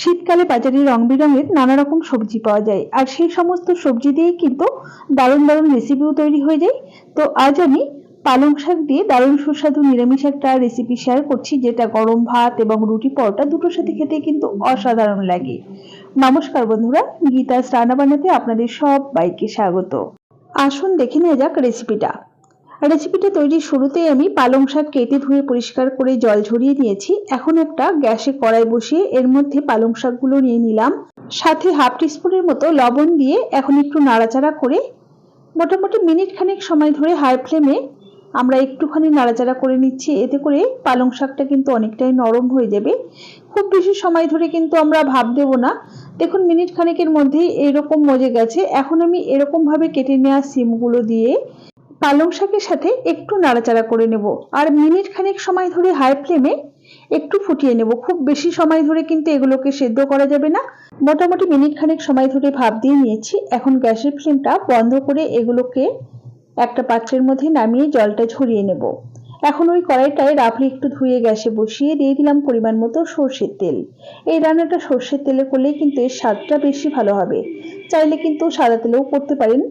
শীতকালে বাজারে রং বেরঙের নানা রকম সবজি পাওয়া যায়। আর সেই সমস্ত সবজি দিয়ে কিন্তু দারুণ দারুণ রেসিপিও তৈরি হয়ে যায়। তো আজ আমি পালং শাক দিয়ে দারুণ সুস্বাদু নিরামিষ একটা রেসিপি শেয়ার করছি, যেটা গরম ভাত এবং রুটি পরোটা দুটোর সাথে খেতে কিন্তু অসাধারণ লাগে। নমস্কার বন্ধুরা গীতা রান্না বানাতে আপনাদের সব বাইকে স্বাগত। আসুন দেখে নেওয়া যাক রেসিপিটা রেসিপিটা তৈরির শুরুতেই আমি পালং শাক কেটে ধুয়ে পরিষ্কার করে জল ঝরিয়ে নিয়েছি এখন একটা গ্যাসে কড়াই বসিয়ে এর মধ্যে পালং শাকগুলো নিয়ে নিলাম। সাথে হাফ টিস্পুনের মতো লবণ দিয়ে এখন একটু নাড়াচাড়া করে মোটামুটি মিনিট খানেক সময় ধরে হাই ফ্লেমে আমরা একটুখানি নাড়াচাড়া করে নিচ্ছি। এতে করে পালং শাকটা কিন্তু অনেকটাই নরম হয়ে যাবে। খুব বেশি সময় ধরে কিন্তু আমরা ভাব দেব না। দেখুন মিনিট খানেকের মধ্যেই এরকম মজে গেছে। এখন আমি এরকমভাবে কেটে নেওয়া সিমগুলো দিয়ে পালং শাকের সাথে একটু নাড়াচাড়া করে নেব। আর মিনিট খানেক সময় ধরে হাই ফ্লেমে একটু ফুটিয়ে নেব। খুব বেশি সময় ধরে কিন্তু এগুলোকে সেদ্ধ করা যাবে না। মোটামুটি মিনিট খানেক সময় ধরে ভাপ দিয়ে নিয়েছি। এখন গ্যাসের ফ্লেমটা বন্ধ করে এগুলোকে একটা পাত্রের মধ্যে নামিয়ে জলটা ঝরিয়ে নেব। এখন ওই কড়াইটায় রাফলি একটু ধুয়ে গ্যাসে বসিয়ে দিয়ে দিলাম পরিমাণ মতো সর্ষের তেল। এই রান্নাটা সর্ষের তেলে করলে কিন্তু এর স্বাদটা বেশি ভালো হবে। চাইলে কিন্তু সাদা তেলেও করতে পারেন।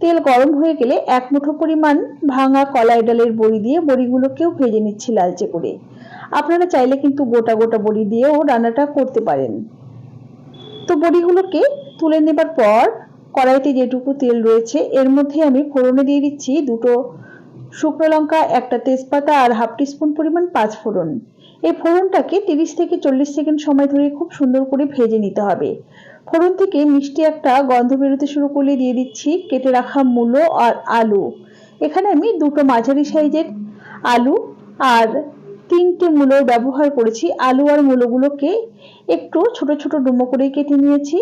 তেল গরম হয়ে গেলে এক মুঠো পরিমাণ ভাঙা কলাই ডালের বড়ি দিয়ে বড়িগুলোকেও ভেজে নিচ্ছি লালচে করে। আপনারা চাইলে কিন্তু গোটা গোটা বড়ি দিয়েও রান্নাটা করতে পারেন। তো বড়িগুলোকে তুলে নেবার পর কড়াইতে যেটুকু তেল রয়েছে, এর মধ্যে আমি ফোড়নে দিয়ে দিচ্ছি দুটো শুকনো লঙ্কা, একটা তেজপাতা আর হাফ টিস্পুন পরিমাণ পাঁচ ফোড়ন। এই ফোড়নটাকে তিরিশ থেকে চল্লিশ সেকেন্ড সময় ধরে খুব সুন্দর করে ভেজে নিতে হবে। ফোড়ন থেকে মিষ্টি একটা গন্ধ বেরোতে শুরু করলে দিয়ে দিচ্ছি, কেটে রাখা মূলো আর আলু। এখানে আমি দুটো মাঝারি সাইজের আলু আর তিনটে মূলো ব্যবহার করেছি। আলু আর মূলোগুলোকে একটু ছোট ছোট ডুমো করে কেটে নিয়েছি।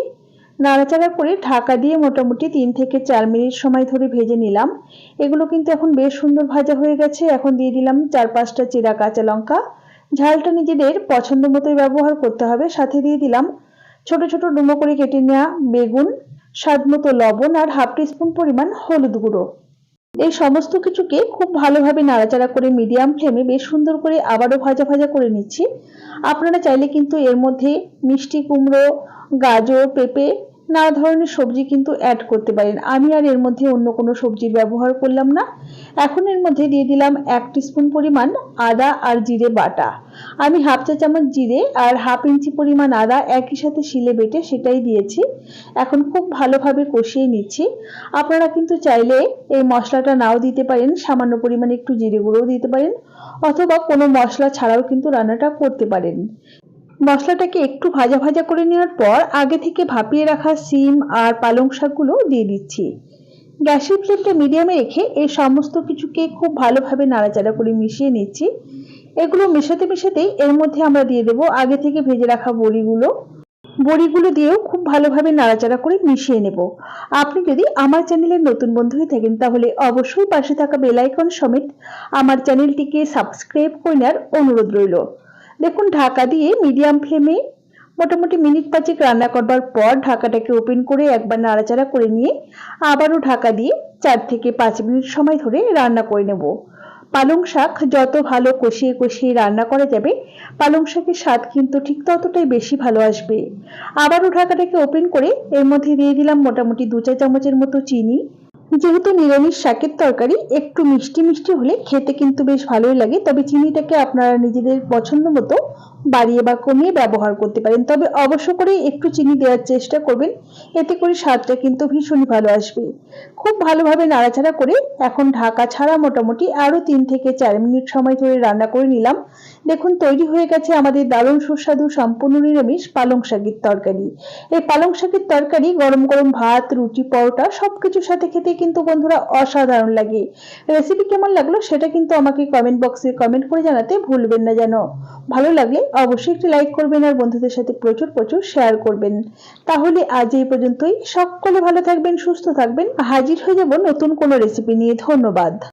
নাড়াচাড়া করে ঢাকা দিয়ে মোটামুটি তিন থেকে চার মিনিট সময় ধরে ভেজে নিলাম। এগুলো কিন্তু এখন বেশ সুন্দর ভাজা হয়ে গেছে। এখন দিয়ে দিলাম চার পাঁচটা চিরা কাঁচা লঙ্কা। ঝালটা নিজেদের পছন্দ মতোই ব্যবহার করতে হবে। সাথে দিয়ে দিলাম ছোট ছোট ডুমো করে কেটে নেওয়া বেগুন, স্বাদ মতো লবণ আর হাফ টিস্পুন পরিমাণ হলুদ গুঁড়ো। এই সমস্ত কিছুকে খুব ভালোভাবে নাড়াচাড়া করে মিডিয়াম ফ্লেমে বেশ সুন্দর করে আবারও ভাজা ভাজা করে নিচ্ছি। আপনারা চাইলে কিন্তু এর মধ্যে মিষ্টি কুমড়ো, গাজর, পেঁপে নানা ধরনের সবজি কিন্তু অ্যাড করতে পারেন। আমি আর এর মধ্যে অন্য কোনো সবজির ব্যবহার করলাম না। এখন এর মধ্যে দিয়ে দিলাম এক স্পুন পরিমাণ আদা আর জিরে বাটা। আমি হাফ চা চামচ জিরে আর হাফ ইঞ্চি পরিমাণ আদা একই সাথে শিলে বেটে সেটাই দিয়েছি। এখন খুব ভালোভাবে কষিয়ে নিচ্ছি। আপনারা কিন্তু চাইলে এই মশলাটা নাও দিতে পারেন, সামান্য পরিমাণে একটু জিরে গুঁড়োও দিতে পারেন, অথবা কোনো মশলা ছাড়াও কিন্তু রান্নাটা করতে পারেন। মশলাটাকে একটু ভাজা ভাজা করে নেওয়ার পর আগে থেকে ভাপিয়ে রাখা সিম আর পালং শাকগুলো দিয়ে দিচ্ছি। গ্যাসের ফ্লেমটা মিডিয়ামে রেখে এই সমস্ত কিছুকে খুব ভালোভাবে নাড়াচাড়া করে মিশিয়ে নিচ্ছি। এগুলো মেশাতে মেশাতেই এর মধ্যে আমরা দিয়ে দেবো আগে থেকে ভেজে রাখা বড়িগুলো। বড়িগুলো দিয়েও খুব ভালোভাবে নাড়াচাড়া করে মিশিয়ে নেব। আপনি যদি আমার চ্যানেলের নতুন বন্ধু হয়ে থাকেন তাহলে অবশ্যই পাশে থাকা বেলাইকন সমেত আমার চ্যানেলটিকে সাবস্ক্রাইব করে নেওয়ার অনুরোধ রইল। দেখুন, ঢাকা দিয়ে মিডিয়াম ফ্লেমে মোটামুটি মিনিট পাঁচেক রান্না করবার পর ঢাকাটাকে ওপেন করে একবার নাড়াচাড়া করে নিয়ে আবারও ঢাকা দিয়ে চার থেকে পাঁচ মিনিট সময় ধরে রান্না করে নেব। পালং শাক যত ভালো কষিয়ে কষিয়ে রান্না করা যাবে, পালং শাকের স্বাদ কিন্তু ঠিক ততটাই বেশি ভালো আসবে। আবারও ঢাকাটাকে ওপেন করে এর মধ্যে দিয়ে দিলাম মোটামুটি দু চা চামচের মতো চিনি যেহেতু নিরামিষ শাকের তরকারি, একটু মিষ্টি মিষ্টি হলে খেতে কিন্তু বেশ ভালোই লাগে। তবে চিনিটাকে আপনারা নিজেদের পছন্দ মতো বাড়িয়ে বা কমিয়ে ব্যবহার করতে পারেন। তবে অবশ্য করে একটু চিনি দেওয়ার চেষ্টা করবেন। এতে করে স্বাদটা কিন্তু ভীষণই ভালো আসবে। খুব ভালোভাবে নাড়াচাড়া করে এখন ঢাকা ছাড়া মোটামুটি আরও তিন থেকে চার মিনিট সময় ধরে রান্না করে নিলাম। দেখুন, তৈরি হয়ে গেছে আমাদের দারুণ সুস্বাদু সম্পূর্ণ নিরামিষ পালং শাকের তরকারি। এই পালং শাকের তরকারি, গরম গরম ভাত, রুটি, পরোটা সব কিছুর সাথে খেতে কিন্তু বন্ধুরা অসাধারণ লাগে। রেসিপি কেমন লাগল সেটা কিন্তু আমাকে কমেন্ট বক্সে কমেন্ট করে জানাতে ভুলবেন না যেন। ভালো লাগলে অবশ্যই একটি লাইক করবেন আর বন্ধুদের সাথে প্রচুর প্রচুর শেয়ার করবেন। তাহলে আজ এই পর্যন্তই। সকলে ভালো থাকবেন, সুস্থ থাকবেন। হাজির হয়ে যাব নতুন কোনো রেসিপি নিয়ে। ধন্যবাদ।